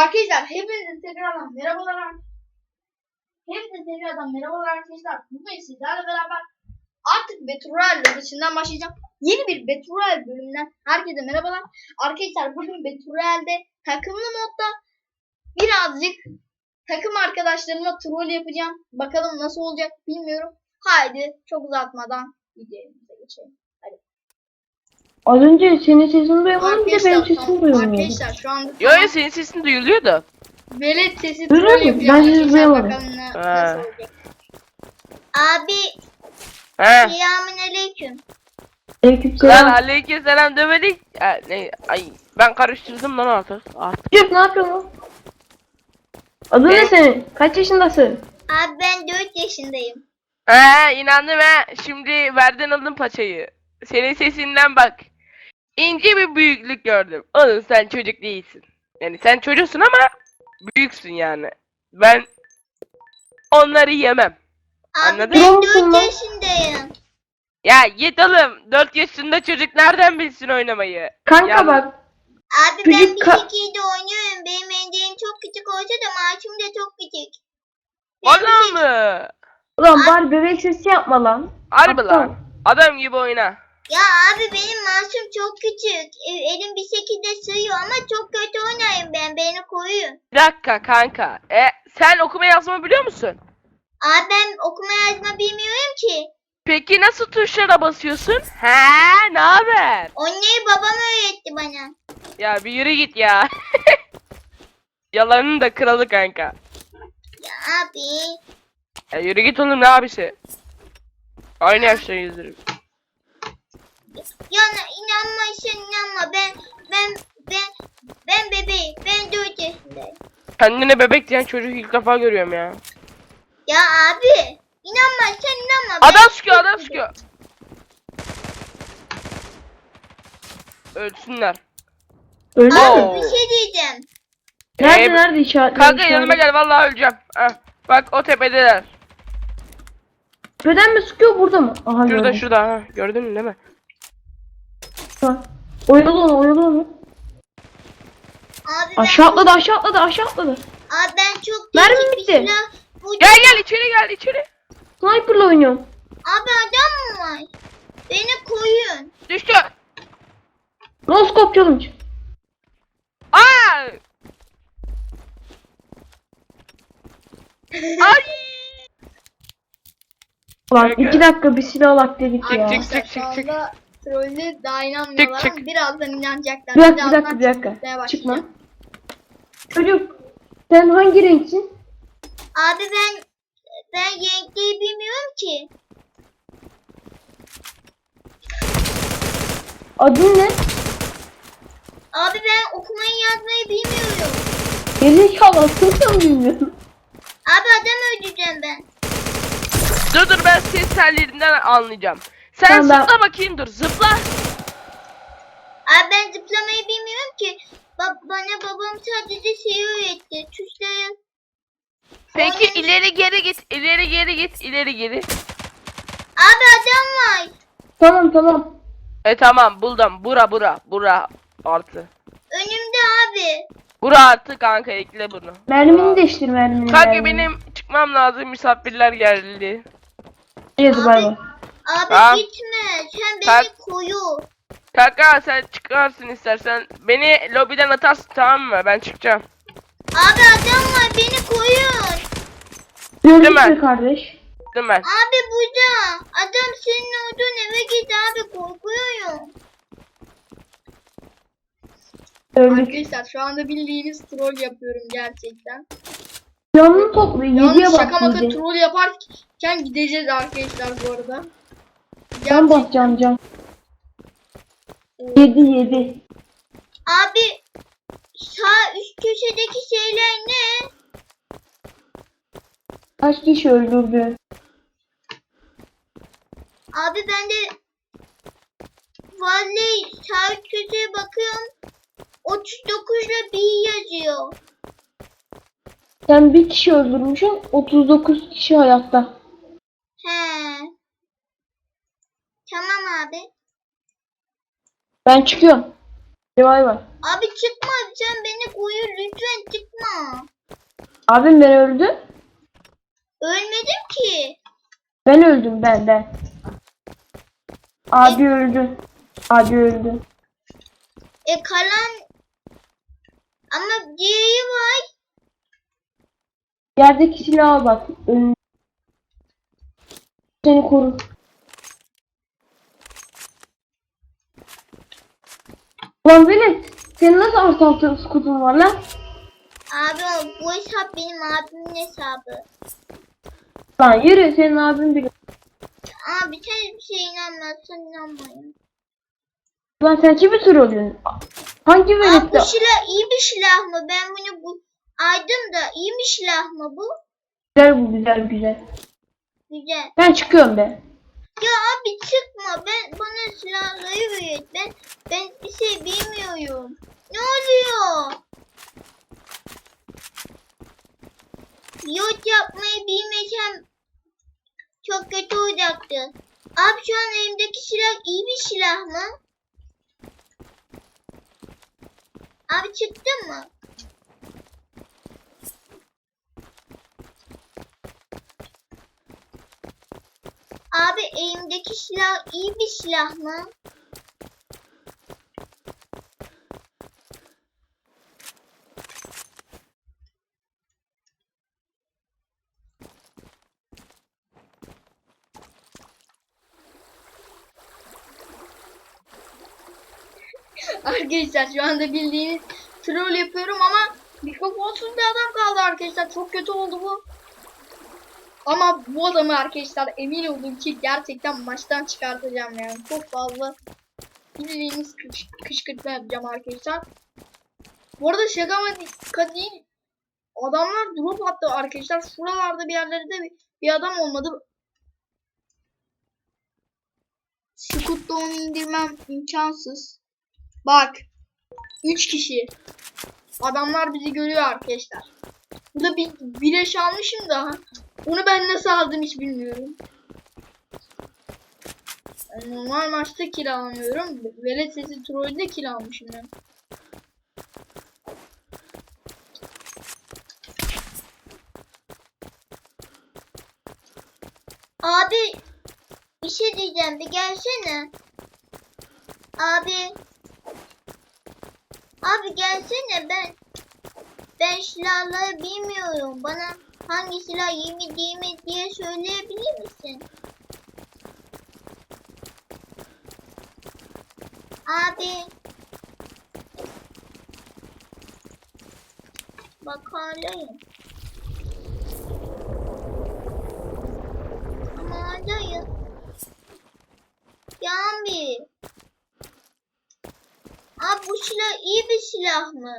Arkadaşlar hepinize tekrardan merhabalar. Hepinize tekrardan merhabalar arkadaşlar. Bugün sizlerle beraber artık Betural dışından başlayacağım. Yeni bir Betural bölümünden herkese merhabalar. Arkadaşlar bugün Betural'de takımlı modda birazcık takım arkadaşlarımla troll yapacağım. Bakalım nasıl olacak bilmiyorum. Haydi çok uzatmadan videomuza geçelim. Az önce senin sesini duyamadım bir de benim Arkadaşlar, sesimi duyamıyorum. Arkadaşlar şu anda Yo yo senin sesin duyuluyor da. Velet sesi Duyuyor troll musun? Ben sizi Arkadaşlar, duyamadım. bakalım ne- Ha. nasıl olacak. Abi He. selamun aleyküm. Lan Aleykümselam. aleykümselam demedik. Ha, ne? Ay ben karıştırdım lan artık. Artık. Çocuk ne yapıyorsun? Adın ne senin? Kaç yaşındasın? Abi ben 4 yaşındayım. He inandım he. Şimdi verdin aldın paçayı. Senin sesinden bak. İnce bir büyüklük gördüm. Oğlum sen çocuk değilsin. Yani sen çocuksun ama büyüksün yani. Ben onları yemem. Abi Anladın ben mı? 4 Lan. yaşındayım. Ya git oğlum. 4 yaşında çocuk nereden bilsin oynamayı? Kanka Ya- bak. Abi ben Çocuk bir ka- şekilde oynuyorum. Benim endiğim çok küçük olsa da maaşım da çok küçük. Valla mı? Ulan bari bebek sesi yapma lan. Harbi Aptal. lan. Adam gibi oyna. Ya abi benim maaşım çok küçük. E- Elim bir şekilde sığıyor ama çok kötü oynayayım ben. Beni koruyun. Bir dakika kanka. E sen okuma yazma biliyor musun? Abi ben okuma yazma bilmiyorum ki. Peki nasıl tuşlara basıyorsun? He, ne haber? Onları babam öğretti bana. Ya bir yürü git ya. Yalanın da kralı kanka. Ya abi. Ya yürü git oğlum ne abisi? Aynı yaşta yüzürüm. Ya inanma sen inanma. Ben ben ben ben bebeğim. Ben 4 yaşındayım. Kendine bebek diyen çocuk ilk defa görüyorum ya. Ya abi. inanma sen inanma. Ben- Adam sıkıyor adam sıkıyor. Ölsünler. Öyle Abi mi? Oo. bir şey diyeceğim. Nerede Ee, nerede işaret? Kanka yanıma gel vallahi öleceğim. Heh, bak o tepedeler. Beden mi sıkıyor burada mı? Aha Şurada gördüm. şurada ha. Gördün mü değil mi? Oyalı onu oyalı onu. Abi ben, Aşağı atladı aşağı atladı aşağı atladı. abi ben çok Mermi değişik bir bitti. silah buldum. Gel gel içeri gel içeri. Sniper'la oynuyorum. Abi adam mı var? Beni koyun. Düştü. No scope challenge. Aa! Ay! Ulan Kanka. iki dakika bir silah alak dedik ya. Çık, çık, çık, çık. anda trollü daha inanmıyorlar Çık, çık. birazdan inanacaklar. Bir dakika bir Birazdan dakika bir dakika. Çıkma. Çocuk sen hangi renksin? Abi ben ben renkliyi bilmiyorum ki. Adın ne? Abi ben okumayı yazmayı bilmiyorum. Gerizekalı aslında bilmiyorum. Abi adam öldüreceğim ben. Dur dur ben ses tellerinden anlayacağım. Sen Tamam, ben- zıpla bakayım dur zıpla. Abi ben zıplamayı bilmiyorum ki. Ba- bana babam sadece şey öğretti. Tuşları. Peki Oyun- ileri geri git ileri geri git ileri geri. Abi adam var. Tamam tamam. E tamam buldum bura bura bura artı. Önümde abi. Bura artı kanka ekle bunu. Mermini değiştir mermini. Kanka mermini. benim çıkmam lazım misafirler geldi. Hadi bay bay. Abi Tamam. gitme. Sen beni Kalk. koyu. Kanka sen çıkarsın istersen. Beni lobiden atarsın tamam mı? Ben çıkacağım. Abi adam var. Beni koyun. Mi? mü kardeş? Değil mi? Abi burada. Adam senin olduğun eve git abi. Korkuyorum. Arkadaşlar şu anda bildiğiniz troll yapıyorum gerçekten. Canını topla. Yediye Yalnız şaka maka troll yaparken gideceğiz arkadaşlar bu arada. Can bas can can. Yedi yedi. Abi sağ üst köşedeki şeyler ne? Kaç kişi öldürdü? Abi ben de vallahi sağ üst köşeye bakıyorum. 39 ile 1 yazıyor. Sen bir kişi öldürmüşsün. 39 kişi hayatta. He. Tamam abi. Ben çıkıyorum. Bir bay bay. Abi çıkma sen beni koyur lütfen çıkma. Abim ben öldü. Ölmedim ki. Ben öldüm ben ben. Abi öldü. Abi öldü. E kalan ama diğeri var. Yerdeki silaha bak. Seni korur. Ulan Velet. Senin nasıl artan skutun var lan? Abi bu hesap benim abimin hesabı. Lan yürü senin abin bile. Abi sen bir şeye inanmazsan inanmayın. Lan sen kimi soruyorsun? Hangi Abi Velet'te? bu silah iyi bir silah mı? Ben bunu bu aydım da iyi bir silah mı bu? Güzel bu güzel güzel. Güzel. Ben çıkıyorum be. Ya abi çıkma. Ben bana silahları ver. Ben bilmiyorum. Ne oluyor? Yot yapmayı bilmesem çok kötü olacaktı. Abi şu an elimdeki silah iyi bir silah mı? Abi çıktın mı? Abi elimdeki silah iyi bir silah mı? Arkadaşlar şu anda bildiğiniz troll yapıyorum ama mikrofonsuz bir adam kaldı arkadaşlar. Çok kötü oldu bu. Ama bu adamı arkadaşlar emin olduğum ki gerçekten maçtan çıkartacağım yani. Çok fazla bildiğiniz kış, kışkırtma yapacağım arkadaşlar. Bu arada şaka mı değil. Adamlar drop attı arkadaşlar. Şuralarda bir yerlerde bir, bir adam olmadı. Scoot'ta onu indirmem imkansız. Bak. 3 kişi. Adamlar bizi görüyor arkadaşlar. Burada bir bileş almışım da onu ben nasıl aldım hiç bilmiyorum. Yani normal maçta kill alamıyorum. Velet sesi trollde kill almışım ben. Abi bir şey diyeceğim bir gelsene. Abi. Abi gelsene ben. Ben silahları bilmiyorum. Bana hangi silah iyi mi değil mi diye söyleyebilir misin? Abi. Bakalım. Ama dayı. Yami. Abi bu silah iyi bir silah mı?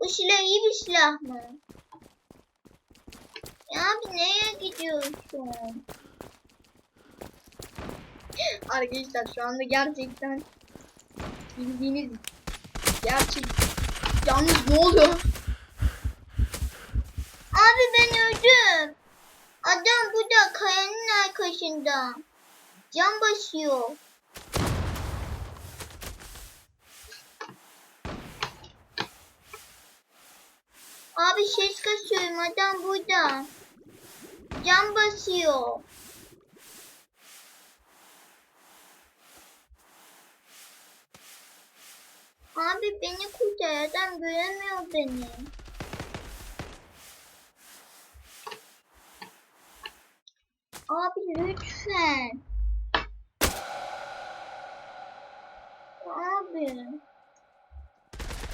Bu silah iyi bir silah mı? Ya abi nereye gidiyorsun? Arkadaşlar şu anda gerçekten bildiğiniz gerçek yalnız ne oluyor? Abi ben öldüm. Adam burada kayanın arkasında. Cam basıyor. Abi ses kasıyorum adam burada. Cam basıyor. Abi beni kurtar adam göremiyor beni. Abi lütfen. Abi.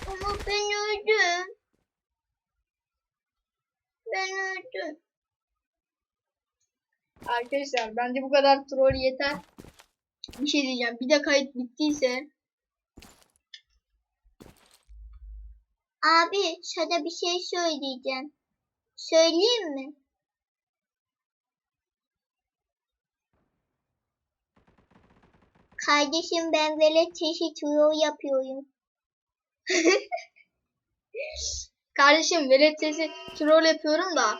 Ama ben öldüm. Ben öldüm. Arkadaşlar bence bu kadar troll yeter. Bir şey diyeceğim. Bir de kayıt bittiyse Abi sana bir şey söyleyeceğim. Söyleyeyim mi? Kardeşim ben böyle çeşit yol yapıyorum. kardeşim velet sesi troll yapıyorum da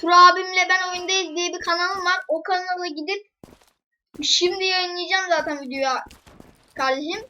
Tur abimle ben oyundayız diye bir kanalım var. O kanala gidip şimdi yayınlayacağım zaten videoya kardeşim.